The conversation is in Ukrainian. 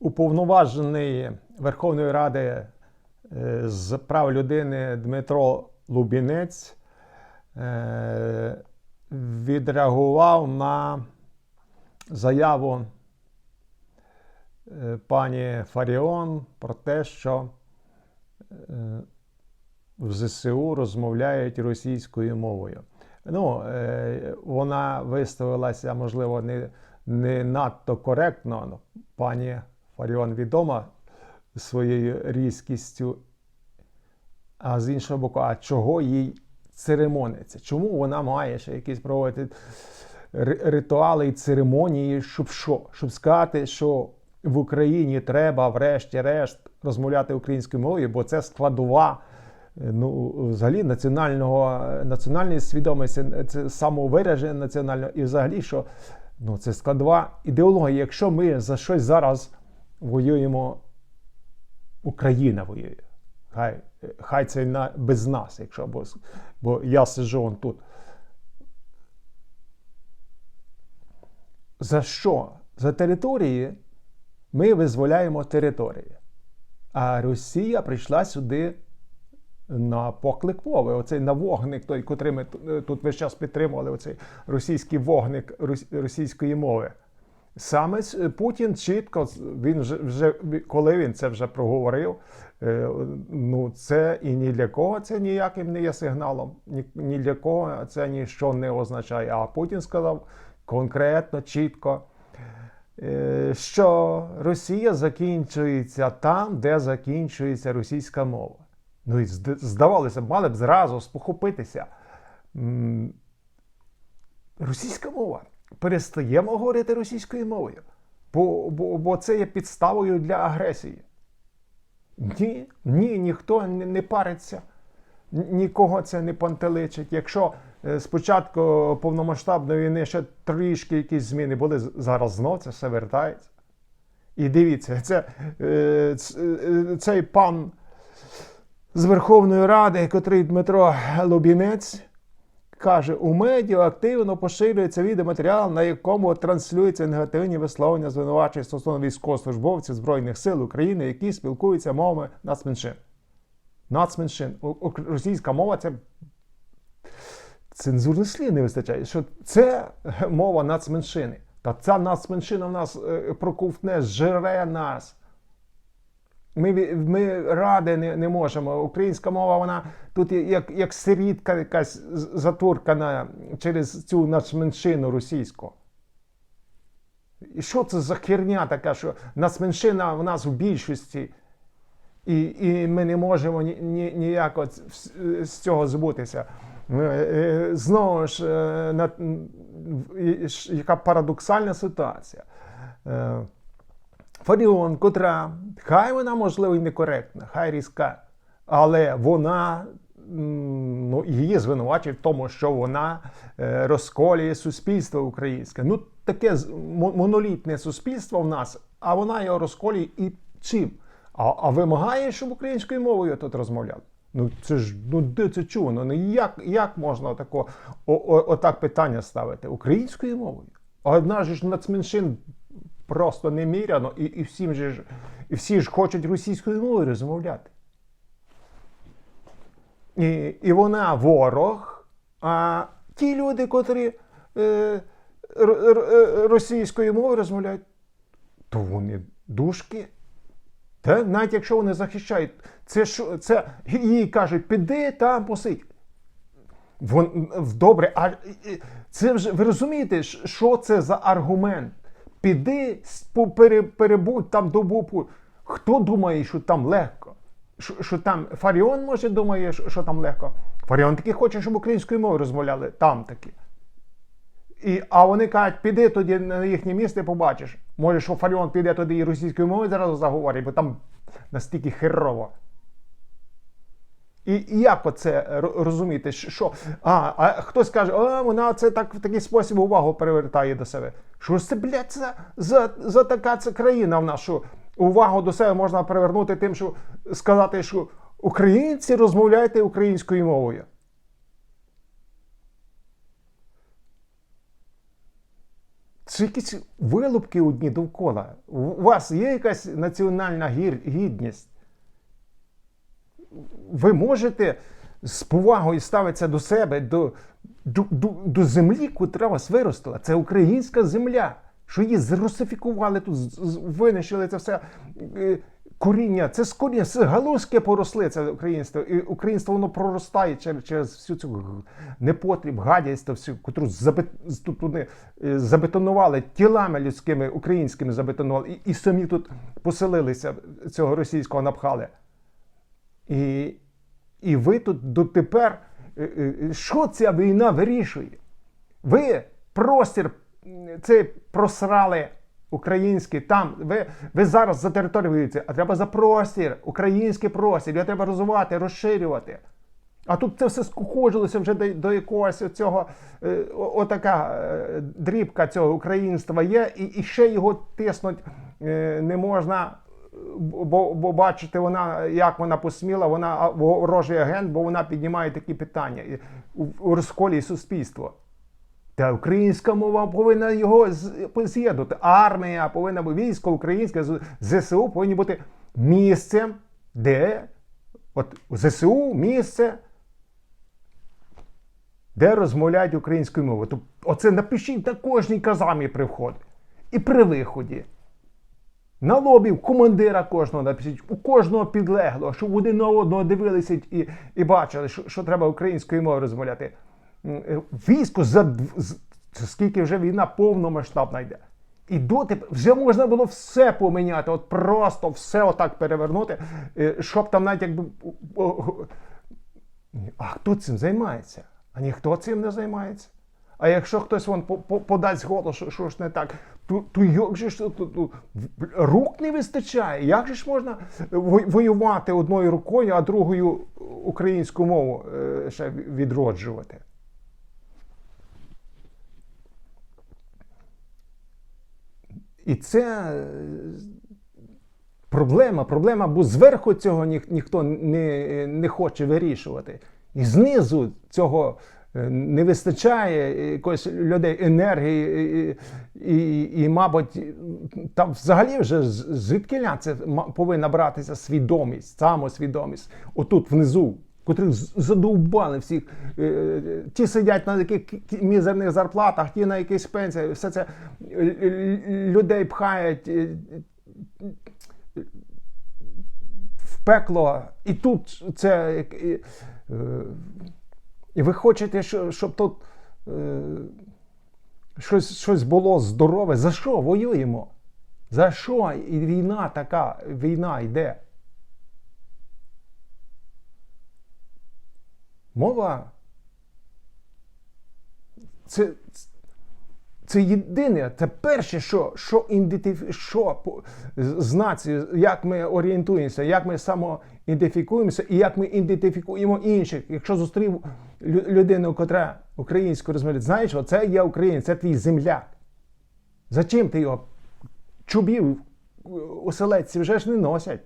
уповноважений Верховної Ради е, з прав людини Дмитро Лубінець е, відреагував на заяву е, пані Фаріон про те, що в ЗСУ розмовляють російською мовою. Ну, вона виставилася, можливо, не, не надто коректно. Ну, Пані Фаріон відома своєю різкістю. А з іншого боку, а чого їй церемониться? Чому вона має ще якісь проводити ритуали і церемонії, щоб що? Щоб сказати, що в Україні треба, врешті-решт, розмовляти українською мовою, бо це складова е, ну, взагалі національного, національної свідомості, це самовираження національного, і взагалі, що ну, це складова ідеологія. Якщо ми за щось зараз воюємо, Україна воює. Хай, хай це на, без нас, якщо бо, бо я сиджу он тут. За що? За території ми визволяємо території. А Росія прийшла сюди на поклик мови. Оцей на вогник, той, котрий ми тут весь час підтримували, оцей російський вогник російської мови. Саме Путін чітко, він вже, коли він це вже проговорив, е, ну це і ні для кого це ніяким не є сигналом, ні, ні для кого це ніщо не означає. А Путін сказав конкретно, чітко, е, що Росія закінчується там, де закінчується російська мова. Ну і здавалося мали б зразу спохопитися. Російська мова. Перестаємо говорити російською мовою, бо, бо, бо це є підставою для агресії. Ні, ні, ніхто не, париться, нікого це не пантеличить. Якщо е, спочатку повномасштабної війни ще трішки якісь зміни були, зараз знов це все вертається. І дивіться, це, е, е, цей пан з Верховної Ради, котрий Дмитро Лубінець, каже: у медіа активно поширюється відеоматеріал, на якому транслюються негативні висловлення звинувачень стосовно військовослужбовців Збройних сил України, які спілкуються мовами нацменшин. Нацменшин. Російська мова це цензурних слів не вистачає. Що це мова нацменшини. Та ця нацменшина в нас е, проковтне, зжере нас. Ми, ми ради не, не можемо. Українська мова, вона тут як, як сирітка якась затуркана через цю нацменшину російську. І що це за херня така, що нацменшина в нас в більшості, і, і ми не можемо ні, ні, ніяко з, цього збутися. Е, е, Знову е, ж яка парадоксальна ситуація. Фаріон, котра, хай вона, можливо, і некоректна, хай різка, але вона ну, її звинувачують в тому, що вона е, розколює суспільство українське. Ну, таке монолітне суспільство в нас, а вона його розколює і чим? А, а вимагає, щоб українською мовою тут розмовляли. Ну це ж ну де це чуно? Ну як, як можна тако, о, о, отак питання ставити? Українською мовою? Одна ж нацменшин просто неміряно, і, і всім ж, і всі ж хочуть російською мовою розмовляти. І, і вона ворог, а ті люди, котрі е, р, р, е, російською мовою розмовляють, то вони душки. Та? Навіть якщо вони захищають, це що, це їй кажуть, піди там посидь. Вон, добре, а це вже ви розумієте, що це за аргумент? Піди перебудь там добу. Хто думає, що там легко? Що, що там Фаріон може думає, що, що там легко? Фаріон таки хоче, щоб українською мовою розмовляли там таки. І, а вони кажуть, піди тоді на їхнє місце, побачиш. Може, що Фаріон піде туди і російською мовою зараз заговорить, бо там настільки херово. І, і як оце розуміти, що- а, а хтось каже, а вона це так в такий спосіб увагу перевертає до себе. Що ж це, блядь, це за, за така це країна в що увагу до себе можна привернути тим, що сказати, що українці розмовляйте українською мовою. це якісь вилупки одні довкола. У вас є якась національна гідність? Ви можете з повагою ставитися до себе, до, до, до, до землі, котра вас виростила. Це українська земля. Що її зрусифікували тут, з- з- винищили це все е, коріння. Це з коріння, це галузки поросли, це українство. І українство воно проростає через, через всю цю непотріб, гадясть, всю, котру забет, тут вони е, забетонували тілами людськими, українськими забетонували, і, і самі тут поселилися, цього російського напхали. І, і ви тут дотепер, е, е, що ця війна вирішує? Ви простір м, цей просрали український там. Ви, ви зараз за територію воюєте, а треба за простір, український простір. Його треба розвивати, розширювати. А тут це все скукожилося вже до, до якогось цього, е, отака дрібка цього українства є, і, і ще його тиснуть не можна. Бо, бо бачите, вона як вона посміла, вона ворожий агент, бо вона піднімає такі питання у, розколі суспільства. Та українська мова повинна його з'єднати. Армія повинна бути військо українське ЗСУ повинні бути місцем, де от ЗСУ місце, де розмовляють українською мовою. То оце напишіть на кожній казамі при вході і при виході. На лобі в командира кожного напишіть, у кожного підлеглого, щоб один на одного дивилися і, і бачили, що, що треба українською мовою розмовляти. Е, Військо за скільки вже війна повномасштабна йде. І доти вже можна було все поміняти, от просто все отак перевернути, е, щоб там навіть якби. а хто цим займається? А ніхто цим не займається. А якщо хтось вон по- по- подасть голос, що, що ж не так, то, то як же ж то, то, рук не вистачає? Як же ж можна воювати одною рукою, а другою українську мову е, ще відроджувати? І це е, проблема, проблема, бо зверху цього ні, ніхто не, не хоче вирішувати. І знизу цього е, не вистачає якоїсь людей енергії, і, і, і, мабуть, там взагалі вже звідкиля це повинна братися свідомість, самосвідомість. Отут внизу. Котрих задовбали всіх, Е, ті сидять на таких мізерних зарплатах, ті на якісь пенсії, все це е, е, людей пхають е, в пекло, і тут це. І, ви хочете, щоб тут е, щось, щось було здорове. За що воюємо? За що? І війна така, війна йде. Мова це, це єдине, це перше, що, що, ідентифі... що з як ми орієнтуємося, як ми самоідентифікуємося і як ми ідентифікуємо інших. Якщо зустрів людину, котра українською розмовляє, знаєш, оце є українець, це твій земляк. Зачим ти його чубів оселедці вже ж не носять?